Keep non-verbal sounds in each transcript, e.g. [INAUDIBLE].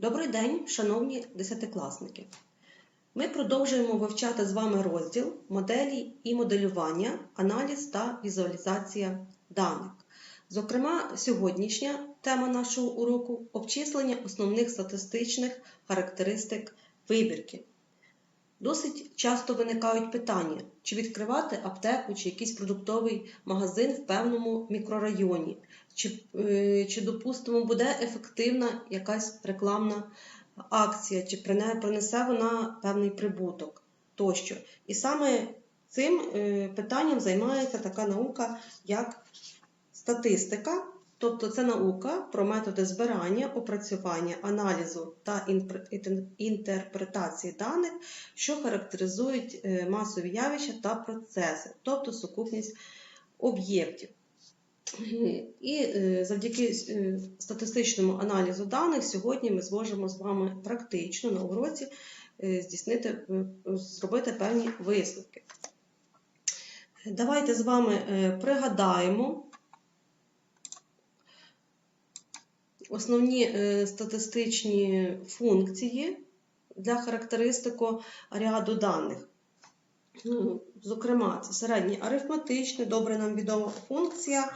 Добрий день, шановні десятикласники! Ми продовжуємо вивчати з вами розділ моделі і моделювання, аналіз та візуалізація даних. Зокрема, сьогоднішня тема нашого уроку обчислення основних статистичних характеристик вибірки. Досить часто виникають питання, чи відкривати аптеку чи якийсь продуктовий магазин в певному мікрорайоні, чи, е, чи допустимо, буде ефективна якась рекламна акція, чи принесе вона певний прибуток тощо. І саме цим е, питанням займається така наука, як статистика. Тобто це наука про методи збирання, опрацювання, аналізу та інтерпретації даних, що характеризують е, масові явища та процеси, тобто сукупність об'єктів. І е, завдяки е, статистичному аналізу даних сьогодні ми зможемо з вами практично на уроці здійснити, зробити певні висновки. Давайте з вами пригадаємо основні е, статистичні функції для характеристику ряду даних. Ну, Зокрема, це середній арифметичний, добре нам відома функція.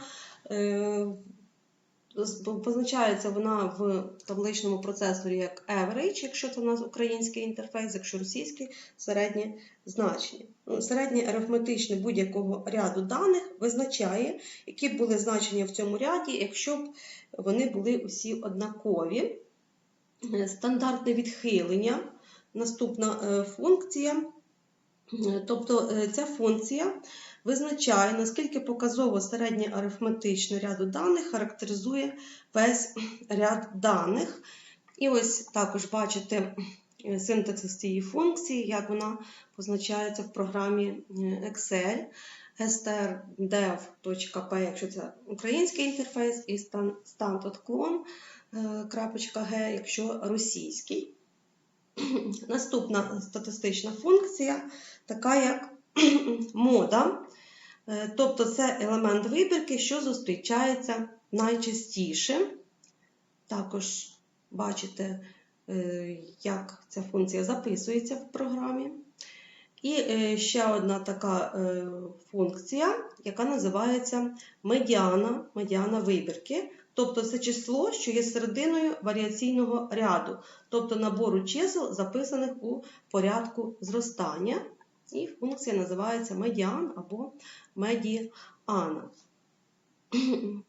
Позначається вона в табличному процесорі як average, якщо це у нас український інтерфейс, якщо російський середнє значення. Ну, Середнє арифметичне будь-якого ряду даних визначає, які б були значення в цьому ряді, якщо б вони були усі однакові. Е, Стандартне відхилення, наступна е, функція. Е, Тобто ця функція визначає, наскільки показово середнє арифметичне ряду даних характеризує весь ряд даних. І ось також бачите е, синтаксис цієї функції, як вона позначається в програмі е, Excel. strdev.p, якщо це український інтерфейс, і standotclon.g, якщо російський. [CLEARS THROAT] Наступна статистична функція, така як [CLEARS THROAT] мода. Е, Тобто це елемент вибірки, що зустрічається найчастіше. Також бачите, е, як ця функція записується в програмі. І е, ще одна така функція, яка називається медіана, медіана вибірки. Тобто це число, що є серединою варіаційного ряду, тобто набору чисел, записаних у порядку зростання. І функція називається медіан або медіана. [CLEARS THROAT]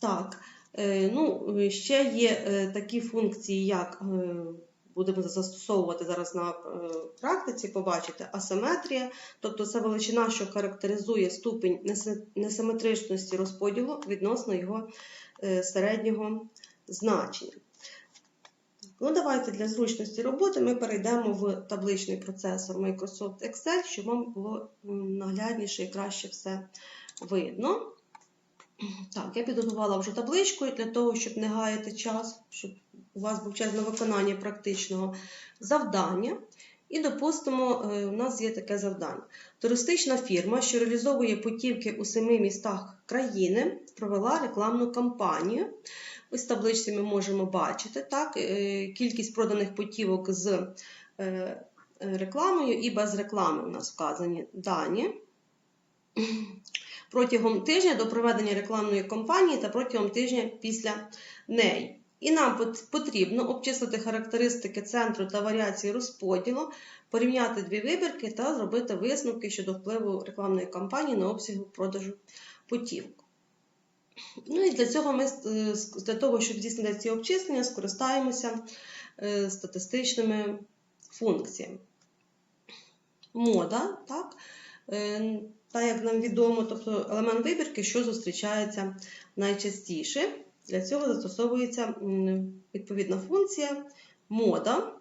Так, е, ну, ще є е, такі функції, як е, будемо застосовувати зараз на практиці, побачите, асиметрія, тобто це величина, що характеризує ступінь несиметричності розподілу відносно його середнього значення. Ну, давайте для зручності роботи ми перейдемо в табличний процесор Microsoft Excel, щоб вам було наглядніше і краще все видно. Так, я підготувала вже табличку для того, щоб не гаяти час, щоб у вас був час на виконання практичного завдання. І, допустимо, у нас є таке завдання. Туристична фірма, що реалізовує путівки у семи містах країни, провела рекламну кампанію. Ось табличці ми можемо бачити так, кількість проданих путівок з рекламою і без реклами у нас вказані дані. Протягом тижня до проведення рекламної кампанії та протягом тижня після неї. І нам потрібно обчислити характеристики центру та варіації розподілу, порівняти дві вибірки та зробити висновки щодо впливу рекламної кампанії на обсягу продажу путівок. Ну і для цього ми для того, щоб здійснити ці обчислення, скористаємося статистичними функціями. Мода, так, так як нам відомо, тобто елемент вибірки, що зустрічається найчастіше. Для цього застосовується відповідна функція мода.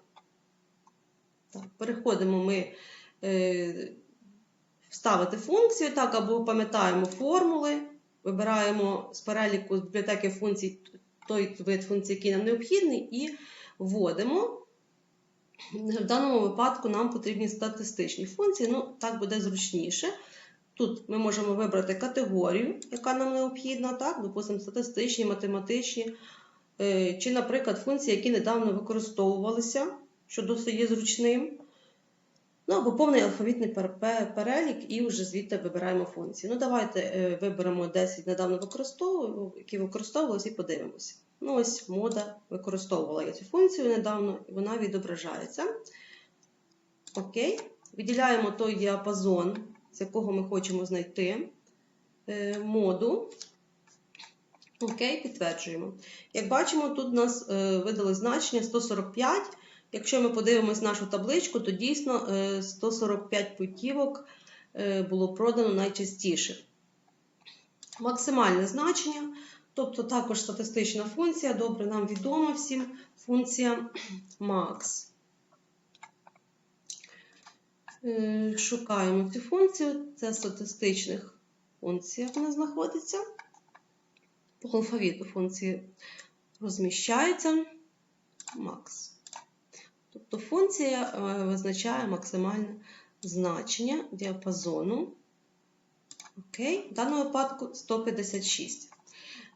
Переходимо ми е, вставити функцію, так, або пам'ятаємо формули, вибираємо з переліку з бібліотеки функцій той вид функцій, який нам необхідний, і вводимо. В даному випадку нам потрібні статистичні функції, ну, так буде зручніше. Тут ми можемо вибрати категорію, яка нам необхідна, так, допустимо, статистичні, математичні е, чи, наприклад, функції, які недавно використовувалися, що досить є зручним. Ну, або повний алфавітний перелік, і вже звідти вибираємо функції. Ну, давайте е, виберемо 10 недавно використовували, які використовувалися, і подивимося. Ну, ось мода використовувала я цю функцію недавно, і вона відображається. Окей. Виділяємо той діапазон, з якого ми хочемо знайти е, моду. Окей, підтверджуємо. Як бачимо, тут у нас е, видали значення 145. Якщо ми подивимось нашу табличку, то дійсно е, 145 путівок е, було продано найчастіше. Максимальне значення, тобто також статистична функція, добре нам відома всім функція [CLEARS THROAT] max. Е, Шукаємо цю функцію, це статистичних функція вона знаходиться. По алфавіту функції розміщається max. Тобто функція е, визначає максимальне значення діапазону. Окей, в даному випадку 156.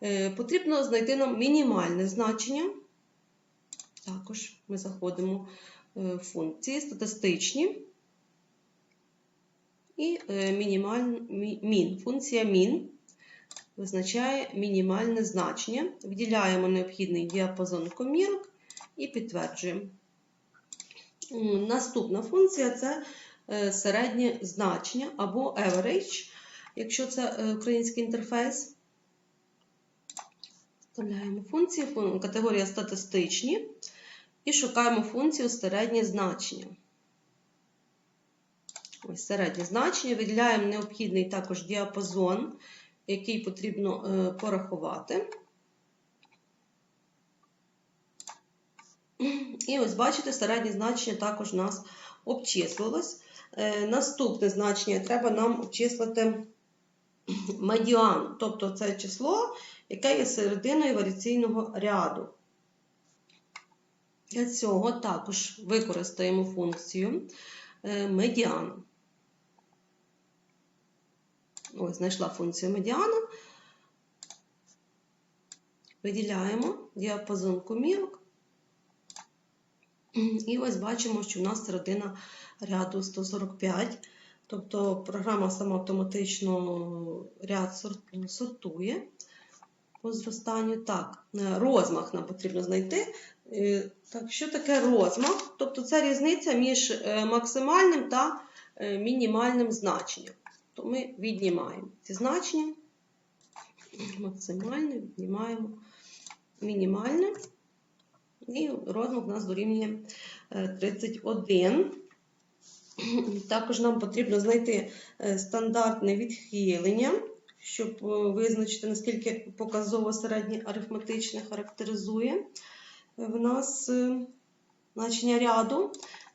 Е, Потрібно знайти нам мінімальне значення. Також ми заходимо в функції статистичні. І е, мін. Функція мін визначає мінімальне значення. Виділяємо необхідний діапазон комірок і підтверджуємо. Наступна функція це е, середнє значення або average, якщо це е, український інтерфейс. Вставляємо функцію, категорія статистичні і шукаємо функцію середнє значення. Ось середнє значення. Виділяємо необхідний також діапазон, який потрібно е, порахувати. І ось бачите, середнє значення також у нас обчислилось. Е, Наступне значення треба нам обчислити медіан, тобто це число, яке є серединою варіаційного ряду. Для цього також використаємо функцію е, медіан. Ось, знайшла функцію медіана. Виділяємо діапазон комірок. І ось бачимо, що в нас середина ряду 145. Тобто програма сама автоматично ряд сортує по зростанню. Так, е, розмах нам потрібно знайти. Е, Так, що таке розмах? Тобто це різниця між е, максимальним та мінімальним значенням. То ми віднімаємо ці значення. Максимальне віднімаємо мінімальне. І розмах у нас дорівнює е, 31. Також нам потрібно знайти е, стандартне відхилення, щоб е, визначити, наскільки показово середнє арифметичне характеризує е, в нас е, значення ряду.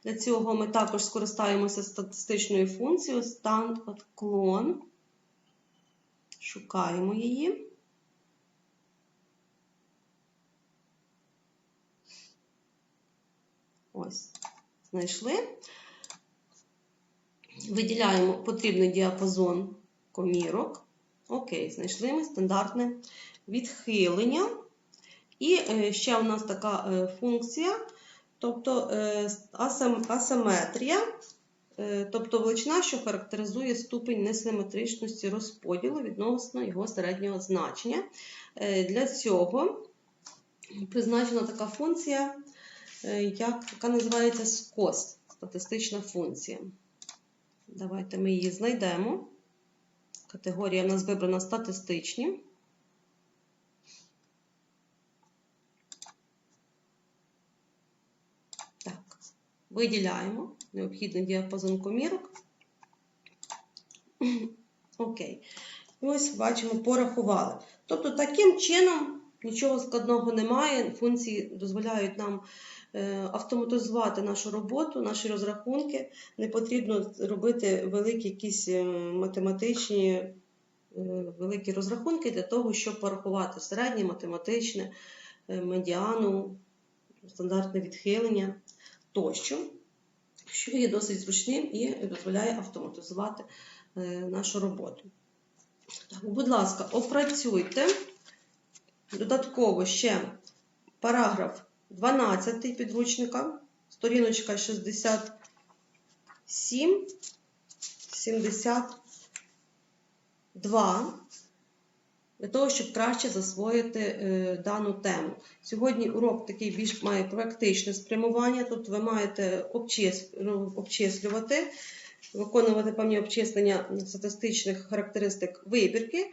Для цього ми також скористаємося статистичною функцією stand Шукаємо її. Ось, знайшли. Виділяємо потрібний діапазон комірок. Окей, знайшли ми стандартне відхилення. І е, ще у нас така е, функція, тобто е, асим- асиметрія, е, тобто величина, що характеризує ступень несиметричності розподілу відносно його середнього значення. Е, Для цього призначена така функція, як, яка називається SCOS, статистична функція. Давайте ми її знайдемо. Категорія в нас вибрана статистичні. Так, виділяємо необхідний діапазон комірок. [CLEARS THROAT] Окей. І ось бачимо, порахували. Тобто, таким чином нічого складного немає. Функції дозволяють нам е, автоматизувати нашу роботу, наші розрахунки. Не потрібно робити великі якісь е, математичні е, великі розрахунки для того, щоб порахувати середнє, математичне, медіану, стандартне відхилення тощо, що є досить зручним і дозволяє автоматизувати е, нашу роботу. Так, будь ласка, опрацюйте. Додатково ще параграф 12 підручника, сторіночка 67, 72, для того, щоб краще засвоїти е, дану тему. Сьогодні урок такий більш має практичне спрямування. Тут ви маєте ну, обчислювати, виконувати певні обчислення статистичних характеристик вибірки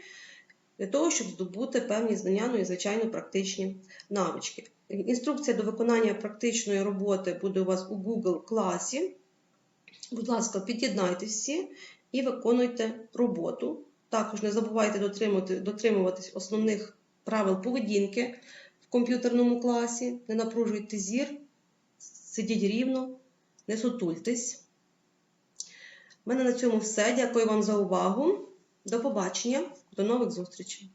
для того, щоб здобути певні знання, ну і звичайно практичні навички. Інструкція до виконання практичної роботи буде у вас у Google класі. Будь ласка, під'єднайтеся всі і виконуйте роботу. Також не забувайте дотримуватись основних правил поведінки в комп'ютерному класі. Не напружуйте зір, сидіть рівно, не сутультесь. У мене на цьому все. Дякую вам за увагу. До побачення, до нових зустрічей.